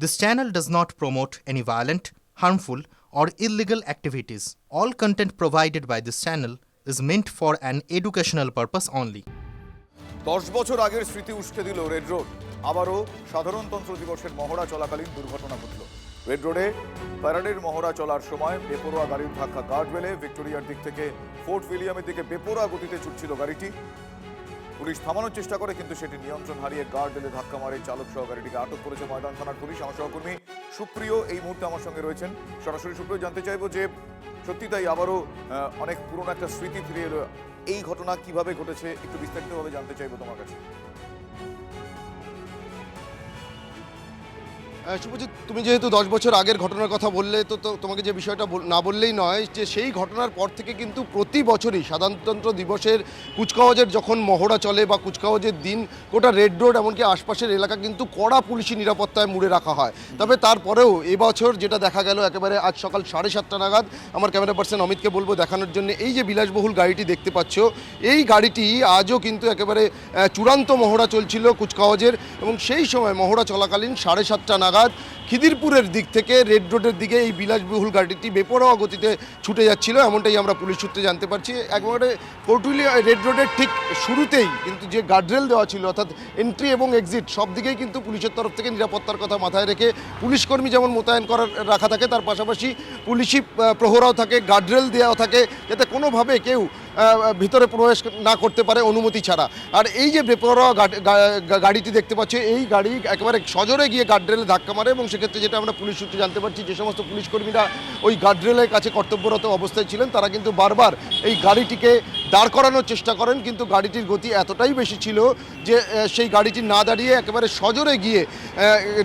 This channel does not promote any violent, harmful, or illegal activities. All content provided by this channel is meant for an educational purpose only. দশ বছর আগের স্মৃতি উস্কে দিল red road আবারও সাধারণতন্ত্র দিবসের মহড়া চলাকালীন দুর্ঘটনা ঘটল রেড রোডে প্যারাডের মহড়া চলার সময় বেপরোয়া গাড়ির ধাক্কা গার্ডওয়েলে ভিক্টোরিয়ার দিক থেকে ফোর্ট উইলিয়ামের দিকে বেপরোয়া গতিতে ছুটছিল গাড়িটি পুলিশ থামানোর চেষ্টা করে, কিন্তু সেটি নিয়ন্ত্রণ হারিয়ে গার্ড এলে ধাক্কা মারে চালক সহকারীটিকে আটক করেছে ময়দান থানার পুলিশ। আমার সহকর্মী সুপ্রিয় এই মুহূর্তে আমার সঙ্গে রয়েছেন। সরাসরি সুপ্রিয়, জানতে চাইব যে সত্যি তাই আবারও অনেক পুরনো একটা স্মৃতি ফিরে এই ঘটনা কীভাবে ঘটেছে, একটু বিস্তারিতভাবে জানতে চাইব তোমার কাছে। শুভজিৎ তুমি যেহেতু দশ বছর আগের ঘটনার কথা বললে, তো তোমাকে যে বিষয়টা না বললেই নয়, যে সেই ঘটনার পর থেকে কিন্তু প্রতি বছরই সাধারণতন্ত্র দিবসের কুচকাওয়াজের যখন মহড়া চলে বা কুচকাওয়াজের দিন, গোটা রেড রোড এমনকি আশপাশের এলাকা কিন্তু কড়া পুলিশি নিরাপত্তায় মুড়ে রাখা হয়। তবে তারপরেও এবছর যেটা দেখা গেল, একেবারে আজ সকাল সাড়ে সাতটা নাগাদ, আমার ক্যামেরা পার্সন অমিতকে বলব দেখানোর জন্য, এই যে বিলাসবহুল গাড়িটি দেখতে পাচ্ছ, এই গাড়িটি আজও কিন্তু একেবারে চূড়ান্ত মহড়া চলছিল কুচকাওয়াজের এবং সেই সময় মহড়া চলাকালীন সাড়ে সাতটা নাগাদ খিদিরপুরের দিক থেকে রেড রোডের দিকে এই বিলাসবহুল গাড়িটি বেপরোয়া গতিতে ছুটে যাচ্ছিল, এমনটাই আমরা পুলিশ সূত্রে জানতে পারছি। একবারে ফোর্টুলিয়া রেড রোডের ঠিক শুরুতেই কিন্তু যে গার্ডরেল দেওয়া ছিল, অর্থাৎ এন্ট্রি এবং এক্সিট সব দিকেই কিন্তু পুলিশের তরফ থেকে নিরাপত্তার কথা মাথায় রেখে পুলিশ কর্মী যেমন মোতায়েন করার, রাখা থাকে, তার পাশাপাশি পুলিশি প্রহরাও থাকে, গার্ডরেল দেওয়া থাকে, যাতে কোনোভাবে কেউ ভিতরে প্রবেশ না করতে পারে অনুমতি ছাড়া। আর এই যে বেপরোয়া গাড়িটি দেখতে পাচ্ছি, এই গাড়ি একেবারে সজোরে গিয়ে গার্ডরেলে ধাক্কা মারে এবং সেক্ষেত্রে যেটা আমরা পুলিশ সূত্রে জানতে পারছি, যে সমস্ত পুলিশ কর্মীরা ওই গার্ডরেলের কাছে কর্তব্যরত অবস্থায় ছিলেন, তারা কিন্তু বারবার এই গাড়িটিকে দাঁড় করানোর চেষ্টা করেন, কিন্তু গাড়িটির গতি এতটাই বেশি ছিল যে সেই গাড়িটি না দাঁড়িয়ে একেবারে সজোরে গিয়ে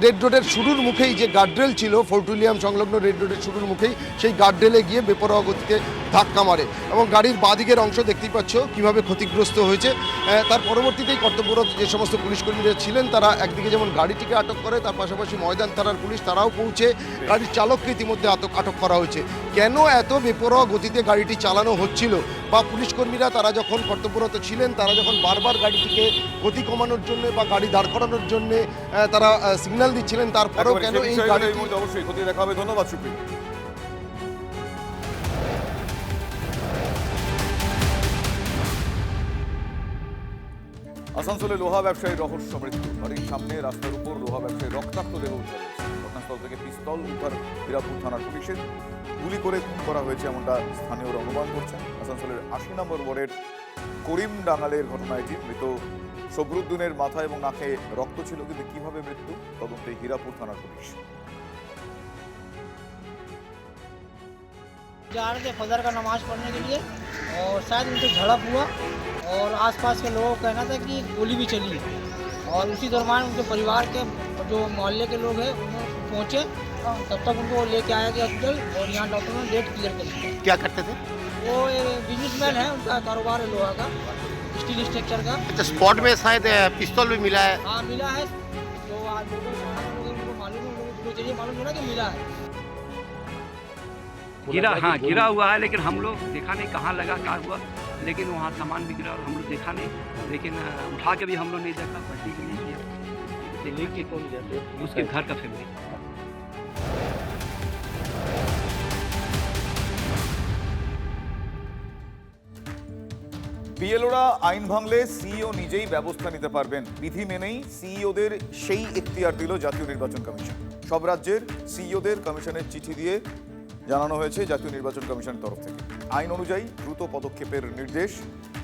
রেড রোডের শুরুর মুখেই যে গার্ডরেল ছিল, ফোর্টুলিয়াম সংলগ্ন রেড রোডের শুরুর মুখেই সেই গার্ডরেলে গিয়ে বেপরোয়া গতিতে ধাক্কা মারে এবং গাড়ির বাদিকের অংশ দেখতেই পাচ্ছ কীভাবে ক্ষতিগ্রস্ত হয়েছে। তার পরবর্তীতেই কর্তব্যরত যে সমস্ত পুলিশ কর্মীরা ছিলেন, তারা একদিকে যেমন গাড়িটিকে আটক করে, তার পাশাপাশি ময়দান থানার পুলিশ তারাও পৌঁছে গাড়ির চালককে ইতিমধ্যে আটক আটক করা হয়েছে। কেন এত বেপরোয়া গতিতে গাড়িটি চালানো হচ্ছিল? বা পুলিশ কর্মীরা তারা যখন কর্তব্যরত ছিলেন তারা যখন বারবার গাড়িটিকে গতি কমানোর জন্য বা গাড়ি দাঁড় করানোর জন্য তারা সিগন্যাল দিচ্ছিলেন তারপরেও কেন এই গাড়ি অবশ্যই খতিয়ে দেখা হবে। ধন্যবাদ সুপ্রিয় আসানসোলে লোহা ব্যবসায়ী রহস্য মৃত্যু। বাড়ির সামনে রাস্তার উপর লোহা ব্যবসায়ীর রক্তাক্ত দেহ উদ্ধার ঘটনাস্থল থেকে পিস্তল উদ্ধার হীরাপুর থানার পুলিশের। গুলি করে খুন করা হয়েছে এমনটা স্থানীয়রা অনুমান করছেন। আসানসোলের আশি নম্বর ওয়ার্ডের করিম ডাঙ্গালের ঘটনা এটি মৃত সবরুদ্দিনের মাথা এবং নাকে রক্ত ছিল কিন্তু কিভাবে মৃত্যু তদন্তে হীরাপুর থানার পুলিশ जा रहे थे फजर का नमाज पढ़ने के लिए और शायद उनसे झड़प हुआ और आसपास के लोगों का कहना था कि गोली भी चली है और उसी दरम्यान उनके परिवार के जो मोहल्ले के लोग हैं उन्होंने पहुँचे तब तक उनको लेके आया गया हॉस्पिटल और यहाँ डॉक्टर ने डेट क्लियर कर दी क्या करते थे? वो बिजनेसमैन है उनका कारोबार है लोहा का स्टील स्ट्रक्चर का। अच्छा स्पॉट में शायद पिस्तौल भी मिला है। हाँ मिला है। जो आज लोगों मालूम है उनको जो चाहिए मालूम है ना कि मिला है। गिरा हाँ गिरा हुआ है लेकिन हम लोग देखा नहीं कहाँ लगा क्या हुआ। लेकिन वहाँ सामान भी गिरा और हम लोग देखा नहीं। लेकिन उठा के भी हम लोग नहीं देखा पट्टी भी नहीं किया। उसके घर का फैमिली বিএলওরা আইন ভাঙলে সিইও নিজেই ব্যবস্থা নিতে পারবেন। বিধি মেনেই সিইওদের সেই এখতিয়ার দিল জাতীয় নির্বাচন কমিশন। সব রাজ্যের সিইওদের কমিশনের চিঠি দিয়ে জানানো হয়েছে জাতীয় নির্বাচন কমিশনের তরফ থেকে। আইন অনুযায়ী দ্রুত পদক্ষেপের নির্দেশ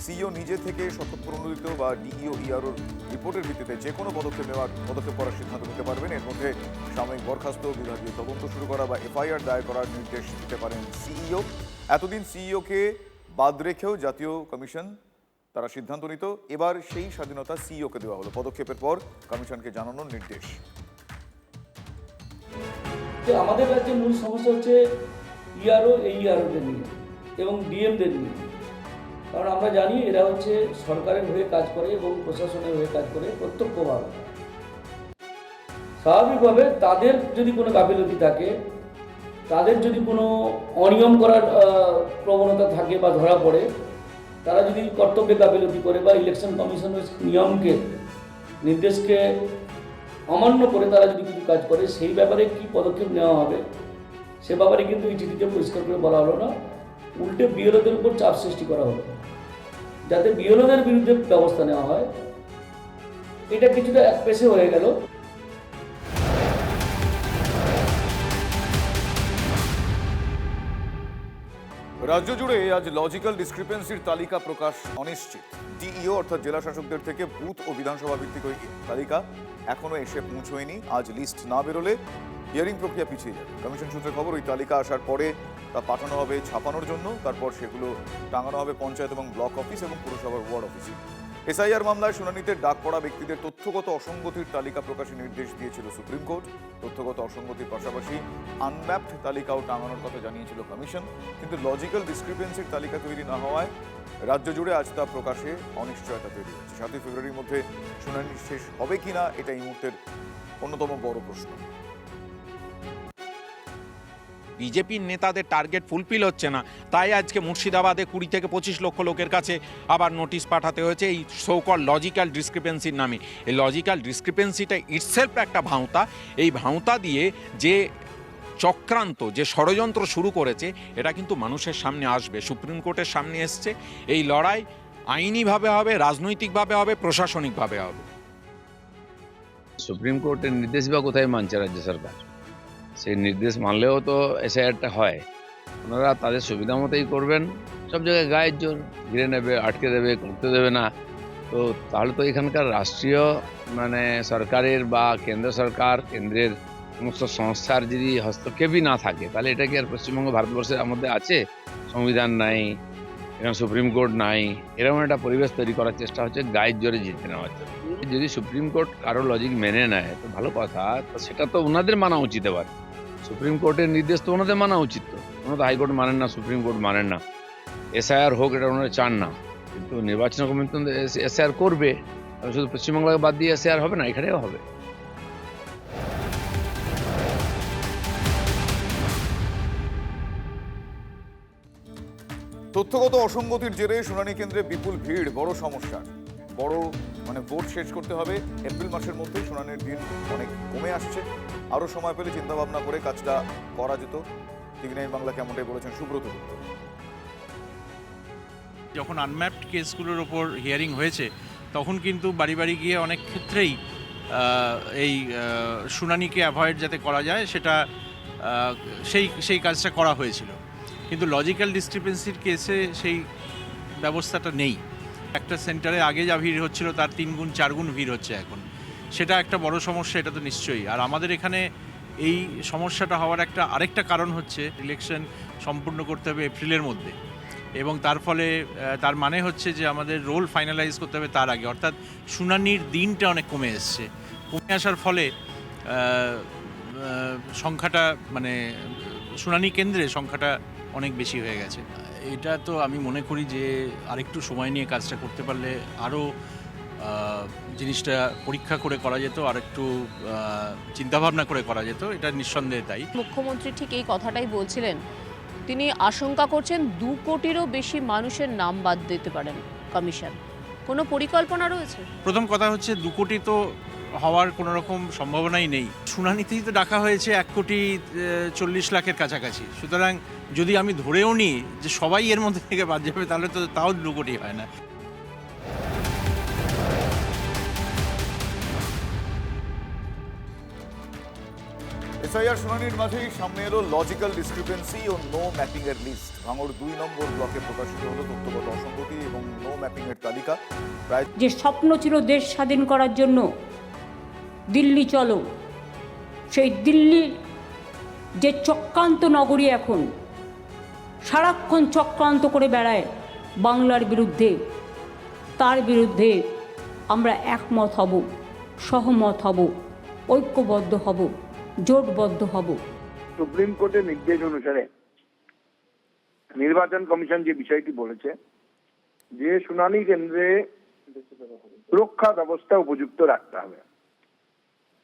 সিইও নিজে থেকে শতপ্রণোদিত বা ডিইও ইআরওর রিপোর্টের ভিত্তিতে যে কোনো পদক্ষেপ নেওয়ার, পদক্ষেপ করার সিদ্ধান্ত নিতে পারবেন। এর মধ্যে সাময়িক বরখাস্ত, বিভাগীয় তদন্ত শুরু করা বা এফআইআর দায়ের করার নির্দেশ দিতে পারেন সিইও। এতদিন সিইওকে বাদ রেখেও জাতীয় কমিশন তারা সিদ্ধান্ত নিত, এবার সেই স্বাধীনতা সিইওকে দেওয়া হলো। পদক্ষেপের পর কমিশনকে জানানোর নির্দেশ। আমাদের রাজ্যে মূল সমস্যা হচ্ছে ইআরও এই ইআরওদের নিয়ে এবং ডিএমদের নিয়ে। কারণ আমরা জানি এরা হচ্ছে সরকারের হয়ে কাজ করে এবং প্রশাসনের হয়ে কাজ করে প্রত্যক্ষভাবে। স্বাভাবিকভাবে তাদের যদি কোনো গাফিলতি থাকে, তাদের যদি কোনো অনিয়ম করার প্রবণতা থাকে বা ধরা পড়ে তারা যদি কর্তব্যে গাফিলতি করে বা ইলেকশন কমিশনের নিয়মকে, নির্দেশকে অমান্য করে তারা যদি কিছু কাজ করে, সেই ব্যাপারে কি পদক্ষেপ নেওয়া হবে? সে ব্যাপারে কিন্তু এই চিঠিতে পরিষ্কার করে বলা হলো না। উল্টে বিএলওদের উপর চাপ সৃষ্টি করা হলো। যাতে বিএলওদের বিরুদ্ধে ব্যবস্থা নেওয়া হয়। এটা কিছুটা এক পেশে হয়ে গেল। রাজ্য জুড়ে আজ লজিক্যাল ডিসক্রিপেন্সির তালিকা প্রকাশ অনিশ্চিত। ডিইও অর্থাৎ জেলা শাসকদের থেকে বুথ ও বিধানসভা ভিত্তিক ওই তালিকা এখনও এসে পৌঁছয়নি। আজ লিস্ট না বেরোলে হিয়ারিং প্রক্রিয়া পিছিয়ে যাবে। কমিশন সূত্রে খবর, ওই তালিকা আসার পরে তা পাঠানো হবে ছাপানোর জন্য। তারপর সেগুলো টাঙানো হবে পঞ্চায়েত এবং ব্লক অফিস এবং পুরসভার ওয়ার্ড অফিসে। এসআইআর মামলায় শুনানিতে ডাক পড়া ব্যক্তিদের তথ্যগত অসঙ্গতির তালিকা প্রকাশের নির্দেশ দিয়েছিল সুপ্রিম কোর্ট। তথ্যগত অসঙ্গতির পাশাপাশি আনম্যাপড তালিকাও টাঙানোর কথা জানিয়েছিল কমিশন। কিন্তু লজিক্যাল ডিসক্রিপেন্সির তালিকা তৈরি না হওয়ায় রাজ্য জুড়ে আজ তা প্রকাশে অনিশ্চয়তা তৈরি হয়েছে। সাতই ফেব্রুয়ারির মধ্যে শুনানি শেষ হবে কিনা এটা এই মুহূর্তের অন্যতম বড় প্রশ্ন। বিজেপির নেতাদের টার্গেট ফুলফিল হচ্ছে না। তাই আজকে মুর্শিদাবাদে কুড়ি থেকে পঁচিশ লক্ষ লোকের কাছে আবার নোটিশ পাঠাতে হয়েছে এই সৌকল লজিক্যাল ডিসক্রিপেন্সির নামে। এই লজিক্যাল ডিসক্রিপেন্সিটা ইটসেলফ একটা ভাঁওতা। এই ভাঁওতা দিয়ে যে চক্রান্ত, যে ষড়যন্ত্র শুরু করেছে, এটা কিন্তু মানুষের সামনে আসবে, সুপ্রিম কোর্টের সামনে এসছে। এই লড়াই আইনিভাবে হবে, রাজনৈতিকভাবে হবে, প্রশাসনিকভাবে হবে। সুপ্রিম কোর্টের নির্দেশ বা কোথায় মানছে রাজ্য সরকার? সেই নির্দেশ মানলেও তো এসআইআরটা হয়। ওনারা তাদের সুবিধা মতোই করবেন। সব জায়গায় গায়ের জোর, ঘিরে নেবে, আটকে দেবে, করতে দেবে না। তো তাহলে তো এখানকার রাষ্ট্রীয় মানে সরকারের বা কেন্দ্র সরকার, কেন্দ্রের সমস্ত সংস্থার যদি হস্তক্ষেপই না থাকে, তাহলে এটা কি আর পশ্চিমবঙ্গ, ভারতবর্ষের মধ্যে আছে? সংবিধান নাই এখানে সুপ্রিম কোর্ট নাই, এরকম একটা পরিবেশ তৈরি করার চেষ্টা হচ্ছে, গায়ের জোরে জিতে নেওয়ার জন্য। যদি সুপ্রিম কোর্ট কারও লজিক মেনে নেয়, তো ভালো কথা, তো সেটা তো ওনাদের মানা উচিত এবার। সুপ্রিম কোর্টের নির্দেশ তো ওনাদের মানা উচিত তো। ওনারা তো হাইকোর্ট মানেন না সুপ্রিম কোর্ট মানেন না। এসআইআর হোক, এটা ওনারা চান না। কিন্তু নির্বাচন কমিশন এসআইআর করবে। শুধু পশ্চিমবাংলাকে বাদ দিয়ে এসআইআর হবে না? এখানেও হবে। তথ্যগত অসঙ্গতির জেরে শুনানি কেন্দ্রে বিপুল ভিড়, বড় সমস্যা। বড় মানে ভোট শেষ করতে হবে। এপ্রিল মাসের মধ্যেই শুনানির দিন অনেক কমে আসছে। আরও সময় পেলে চিন্তা ভাবনা করে কাজটা করা যেত। টিভি নাইন বাংলা কেমনটাই বলেছেন সুব্রত যখন আনম্যাপড কেসগুলোর ওপর হিয়ারিং হয়েছে, তখন কিন্তু বাড়ি বাড়ি গিয়ে অনেক ক্ষেত্রেই এই শুনানিকে অ্যাভয়েড যাতে করা যায়, সেটা সেই সেই কাজটা করা হয়েছিল। কিন্তু লজিক্যাল ডিসক্রিপেন্সির কেসে সেই ব্যবস্থাটা নেই। একটা সেন্টারে আগে যা ভিড় হচ্ছিল তার তিন গুণ, চার গুণ ভিড় হচ্ছে এখন। সেটা একটা বড় সমস্যা, এটা তো নিশ্চয়ই। আর আমাদের এখানে এই সমস্যাটা হওয়ার একটা আরেকটা কারণ হচ্ছে ইলেকশন সম্পূর্ণ করতে হবে এপ্রিলের মধ্যে। এবং তার ফলে তার মানে হচ্ছে যে আমাদের রোল ফাইনালাইজ করতে হবে তার আগে। অর্থাৎ শুনানির দিনটা অনেক কমে এসছে। কমে আসার ফলে সংখ্যাটা মানে শুনানি কেন্দ্রে সংখ্যাটা অনেক বেশি হয়ে গেছে। এটা তো আমি মনে করি যে আরেকটু সময় নিয়ে কাজটা করতে পারলে আরও জিনিসটা পরীক্ষা করে করা যেত আর একটু চিন্তাভাবনা করে করা যেত এটা নিঃসন্দেহে তাই। মুখ্যমন্ত্রী ঠিক এই কথাটাই বলছিলেন। তিনি আশঙ্কা করছেন দু কোটিরও বেশি মানুষের নাম বাদ দিতে পারেন কমিশন। কোনো পরিকল্পনা রয়েছে? প্রথম কথা হচ্ছে দু কোটি তো হওয়ার কোনো রকম সম্ভাবনাই নেই। শুনানিতেই তো ডাকা হয়েছে এক কোটি চল্লিশ লাখের কাছাকাছি। সুতরাং যদি আমি ধরেও নিই যে সবাই এর মধ্যে থেকে বাদ যাবে তাহলে তো তাও দু কোটি হয় না। এসআইআর শুনানির মাঝেই সামনে এলো লজিক্যাল ডিসক্রিপেন্সি ও নো ম্যাপিং এর লিস্ট ভাঙড় দুই নম্বর ব্লকে প্রকাশিত হলো তথ্যগত অসঙ্গতি এবং নো ম্যাপিং এর তালিকা। প্রায় যে স্বপ্ন ছিল দেশ স্বাধীন করার জন্য দিল্লি চলো। সেই দিল্লির যে চক্রান্ত নগরী এখন, সারাক্ষণ চক্রান্ত করে বেড়ায় বাংলার বিরুদ্ধে, তার বিরুদ্ধে আমরা একমত হব, সহমত হব, ঐক্যবদ্ধ হব, জোটবদ্ধ হব। সুপ্রিম কোর্টের নির্দেশ অনুসারে নির্বাচন কমিশন যে বিষয়টি বলেছে, যে শুনানি কেন্দ্রে সুরক্ষা ব্যবস্থা উপযুক্ত রাখতে হবে।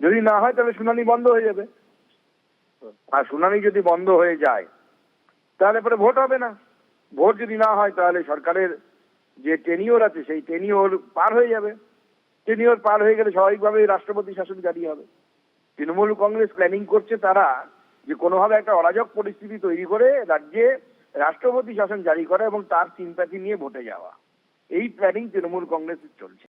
যদি না হয়, তাহলে শুনানি বন্ধ হয়ে যাবে। আর শুনানি যদি বন্ধ হয়ে যায়, তাহলে পরে ভোট হবে না। ভোট যদি না হয়, তাহলে সরকারের যে টেনিওর আছে, সেই টেনিওর পার হয়ে যাবে। টেনিওর পার হয়ে গেলে স্বাভাবিকভাবেই রাষ্ট্রপতি শাসন জারি হবে। তৃণমূল কংগ্রেস প্ল্যানিং করছে তারা যে কোনোভাবে একটা অরাজক পরিস্থিতি তৈরি করে রাজ্যে রাষ্ট্রপতি শাসন জারি করা এবং তার সিম্প্যাথি নিয়ে ভোটে যাওয়া। এই প্ল্যানিং তৃণমূল কংগ্রেসের চলছে।